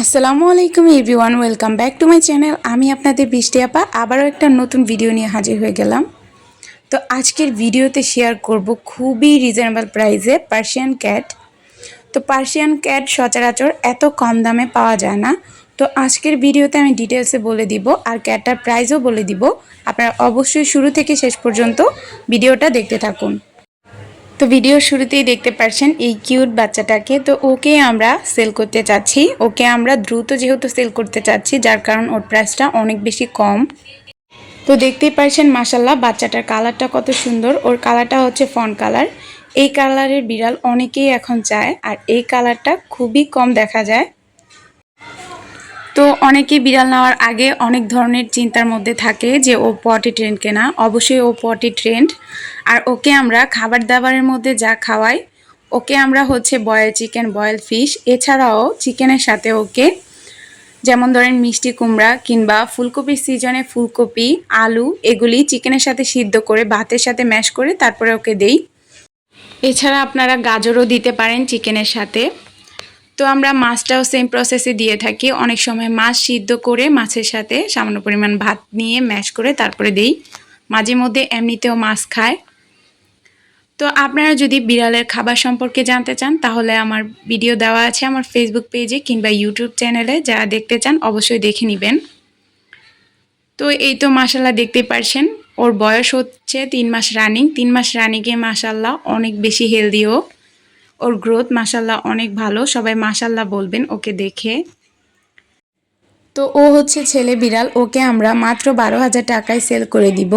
আসসালামু আলাইকুম everyone, welcome back to my channel. আমি আপনাদের বৃষ্টি আপা, আবারও একটা নতুন ভিডিও নিয়ে হাজির হয়ে গেলাম। তো আজকের ভিডিওতে শেয়ার করব খুবই রিজনেবল প্রাইসে পার্সিয়ান ক্যাট তো পার্সিয়ান ক্যাট সচরাচর এত কম দামে পাওয়া যায় না। তো আজকের ভিডিওতে আমি ডিটেলসে বলে দিব, আর ক্যাটটার প্রাইসও বলে দিব। আপনারা অবশ্যই শুরু থেকে শেষ পর্যন্ত ভিডিওটা দেখতে থাকুন। তো ভিডিও শুরুতেই দেখতে পাচ্ছেন এই কিউট বাচ্চাটাকে। তো ওকে আমরা সেল করতে চাচ্ছি। ওকে আমরা দ্রুত যেহেতু সেল করতে চাচ্ছি, যার কারণ ওর প্রাইসটা অনেক বেশি কম। তো দেখতেই পাচ্ছেন মাসাল্লাহ বাচ্চাটার কালারটা কত সুন্দর। ওর কালারটা হচ্ছে ফন কালার এই কালারের বিড়াল অনেকেই এখন চায়, আর এই কালারটা খুবই কম দেখা যায়। তো অনেকে বিড়াল নেওয়ার আগে অনেক ধরনের চিন্তার মধ্যে থাকে যে ও পটি ট্রেন্ড কেনা। অবশ্যই ও পটি ট্রেন্ড আর ওকে আমরা খাবার দাবারের মধ্যে যা খাওয়াই, ওকে আমরা হচ্ছে বয়েল চিকেন বয়েল ফিশ এছাড়াও চিকেনের সাথে ওকে যেমন ধরেন মিষ্টি কুমড়া কিংবা ফুলকপির সিজনে ফুলকপি, আলু, এগুলি চিকেনের সাথে সিদ্ধ করে ভাতের সাথে ম্যাশ করে তারপরে ওকে দেই। এছাড়া আপনারা গাজরও দিতে পারেন চিকেনের সাথে। তো আমরা মাছটাও সেম প্রসেসে দিয়ে থাকি। অনেক সময় মাছ সিদ্ধ করে মাছের সাথে সামান্য পরিমাণ ভাত নিয়ে ম্যাশ করে তারপরে দেই। মাঝে মধ্যে এমনিতেও মাছ খায়। তো আপনারা যদি বিড়ালের খাবার সম্পর্কে জানতে চান, তাহলে আমার ভিডিও দেওয়া আছে আমার ফেসবুক পেজে কিংবা ইউটিউব চ্যানেলে যা দেখতে চান, অবশ্যই দেখে নেবেন। তো এই তো মাসাল্লাহ দেখতে পারছেন, ওর বয়স হচ্ছে তিন মাস রানিং তিন মাস রানিংয়ে মাসাল্লাহ অনেক বেশি হেলদিও ওর গ্রোথ মাসাল্লাহ অনেক ভালো। সবাই মাসাল্লাহ বলবেন, ওকে দেখে। তো ও হচ্ছে ছেলে বিড়াল, ওকে আমরা মাত্র বারো হাজার টাকায় সেল করে দিব।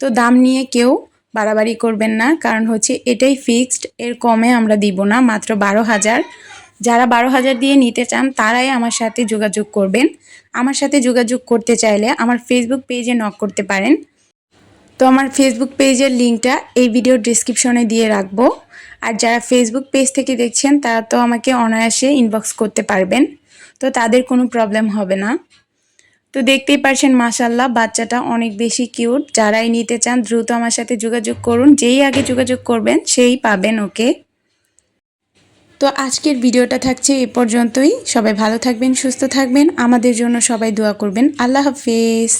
তো দাম নিয়ে কেউ বাড়াবাড়ি করবেন না, কারণ হচ্ছে এটাই ফিক্সড এর কমে আমরা দিব না, মাত্র বারো হাজার। যারা বারো হাজার দিয়ে নিতে চান, তারাই আমার সাথে যোগাযোগ করবেন। আমার সাথে যোগাযোগ করতে চাইলে আমার ফেসবুক পেজে নক করতে পারেন। তো আমার ফেসবুক পেজের লিঙ্কটা এই ভিডিওর ডিসক্রিপশনে দিয়ে রাখব। আর যারা ফেসবুক পেজ থেকে দেখছেন, তারা তো আমাকে অনায়াসে ইনবক্স করতে পারবেন। তো তাদের কোনো প্রবলেম হবে না। তো দেখতেই পারছেন মাসাল্লাহ বাচ্চাটা অনেক বেশি কিউট যারাই নিতে চান, দ্রুত আমার সাথে যোগাযোগ করুন। যেই আগে যোগাযোগ করবেন, সেই পাবেন ওকে তো আজকের ভিডিওটা থাকছে এ পর্যন্তই। সবাই ভালো থাকবেন, সুস্থ থাকবেন। আমাদের জন্য সবাই দোয়া করবেন। আল্লাহ হাফেজ।